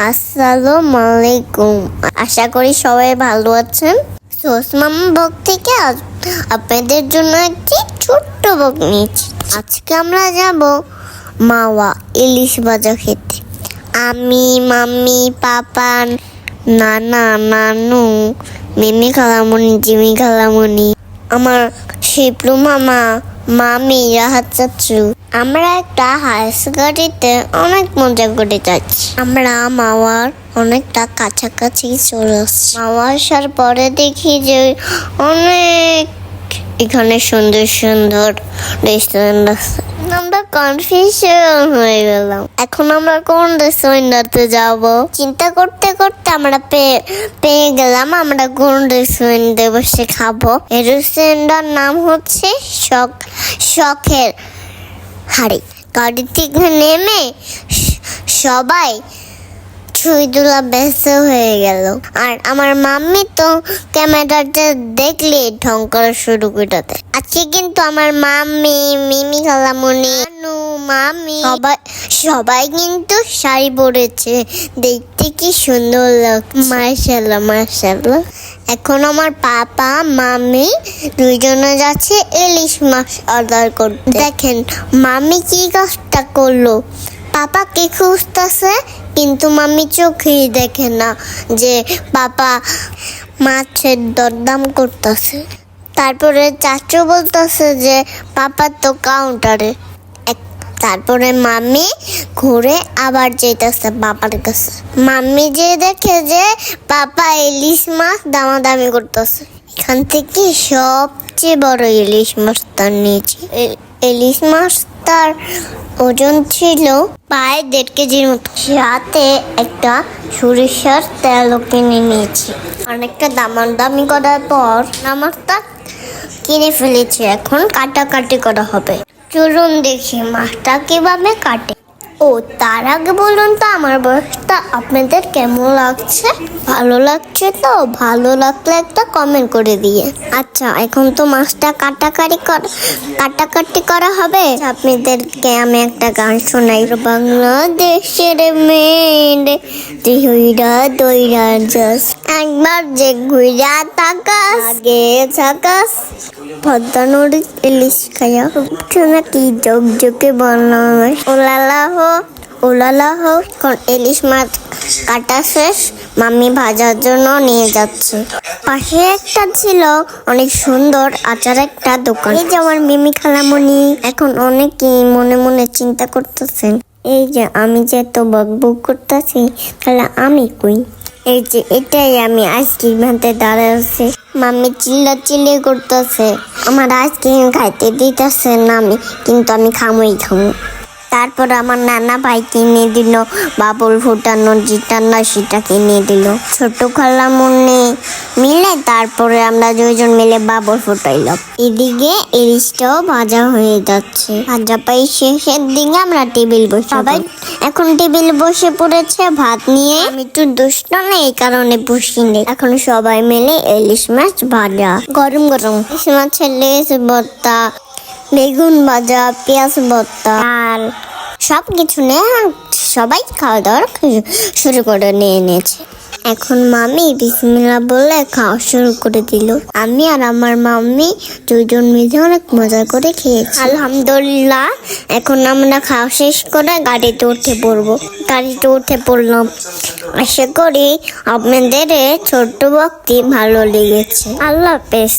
আসসালামু আলাইকুম আশা করি সবাই ভালো আছেন। সোসমাম বক থেকে আপনাদের জন্য একটি ছোট্ট বক নিয়েছি। আজকে আমরা যাব মাওয়া ইলিশ ভাজা খেতে। আমি, মাম্মি, পাপা, নানা, নানু, মিমি খালামণি জিমি খালামণি আমার শিপলু মামা মামি, রাহাত আমরা একটা হাইস গাড়িতে অনেক মজা করে যাচ্ছি। আমরা মাওয়ার অনেকটা কাছাকাছি চলে আসছি। মাওয়া আসার পরে দেখি যে অনেক এখানে সুন্দর সুন্দর রেস্টুরেন্ট আছে। কনফিউশন হয়ে গেলাম। এখন আমরা কোন রেস্টুরেন্টে যাব? চিন্তা করতে করতে আমরা পেয়ে পেয়ে গেলাম, আমরা কোন রেস্টুরেন্টে বসে খাব? এই রেস্টুরেন্টটার নাম হচ্ছে শখ শখের হাড়ি। গাড়ি থেকে নেমে সবাই ছুঁইদুলা ব্যস্ত হয়ে গেল। আর আমার মাম্মি তো ক্যামেরাটা দেখলে ঢং করা শুরু করে দেয়। আজকে কিন্তু আমার মাম্মি, মিমি খালামণি নানু, মামি সবাই সবাই কিন্তু শাড়ি পরেছে। দেখতে কি সুন্দর লাগ মার্শাল্লাহ মার্শাল্লাহ এখন আমার পাপা মামি দুইজনে যাচ্ছে ইলিশ মাছ অর্ডার করতে। দেখেন মামি কি কাজটা করল? পাপাকে খুঁজতেছে কিন্তু মাম্মি চোখেই দেখে না যে পাপা মাছের দরদাম করতেছে। তারপরে চাচু বলতেছে যে, পাপা তো কাউন্টারে তারপরে মাম্মি ঘুরে আবার যেতেছে বাবার কাছে। মাম্মি যে দেখে যে পাপা ইলিশ মাছ দামাদামি করতেছে। এখান থেকে সবচেয়ে বড় ইলিশ মাছ তার এ- ইলিশ মাছ তার ওজন ছিল প্রায় দেড় কেজির মতো। সাথে একটা সরিষার তেলও কিনে নিয়েছি। অনেকটা দামাদামি করার পর আমারটা কিনে ফেলেছি। এখন কাটাকাটি করা হবে। চলুন দেখি মাছটা কীভাবে কাটে। ও, তার আগে বলুন তো আমার বয়সটা আপনাদের কেমন লাগছে? ভালো লাগছে তো? ভালো লাগলে একটা কমেন্ট করে দিয়ে। আচ্ছা এখন তো মাছটা কাটাকাটি করা কাটাকাটি করা হবে। আপনাদেরকে আমি একটা গান শোনাই। বাংলাদেশের মেয়ে দইরা জাস। একবার যে ঘুরা তাকাস, আগে থাকাস পদ্মা নদীর ইলিশ খাইয়া নাকি যোগ যোগে বললাম ওলালা হো ওলালা হো এখন ইলিশ মাছ কাটা শেষ, মাম্মি ভাজার জন্য নিয়ে যাচ্ছে। পাশে একটা ছিল, অনেক সুন্দর আচার একটা দোকান। এই যে আমার মিমি খালামণি এখন অনেকেই মনে মনে চিন্তা করতেছেন, এই যে আমি যে এত বকবক করতেছি, তাহলে আমি কই? এই যে এটাই আমি আইসক্রিম হাতে দাঁড়ায় আছি মাম্মি চিল্লা চিল্লি করতেছে, আমার আইসক্রিম খাইতে দিতেছে না আমি, কিন্তু আমি খামই খামো। তারপর আমার নানা ভাই কিনে দিল, বাবুল ফুটানো যেটা না সেটা কিনে দিল। ছোট খালা মনে মিলে তারপরে আমরা দুইজন মিলে বাবুল ফুটাইলাম। এদিকে ইলিশটাও ভাজা হয়ে যাচ্ছে। ভাজা পাই শেষের দিকে আমরা টেবিল বসে সবাই এখন টেবিল বসে পড়েছে ভাত নিয়ে। আমি একটু দুষ্ট না এই কারণে বসিনি। এখন সবাই মিলে ইলিশ মাছ ভাজা। গরম গরম। ইলিশ মাছের লেস ভর্তা বেগুন, ভাজা, পেঁয়াজ, ভর্তা, ডাল সব কিছু নিয়ে সবাই খাওয়া দাওয়া শুরু করে নিয়ে নিয়েছে। এখন মামি বিসমিল্লা বলে খাওয়া শুরু করে দিল। আমি আর আমার মাম্মি দুজন মিলে অনেক মজা করে খেয়েছি। আলহামদুলিল্লাহ, এখন আমরা খাওয়া শেষ করে গাড়িতে উঠে পড়ব। গাড়িতে উঠে পড়লাম। আশা করি আপনাদের ছোট্ট ভক্তি ভালো লেগেছে। আল্লাহ হাফেজ।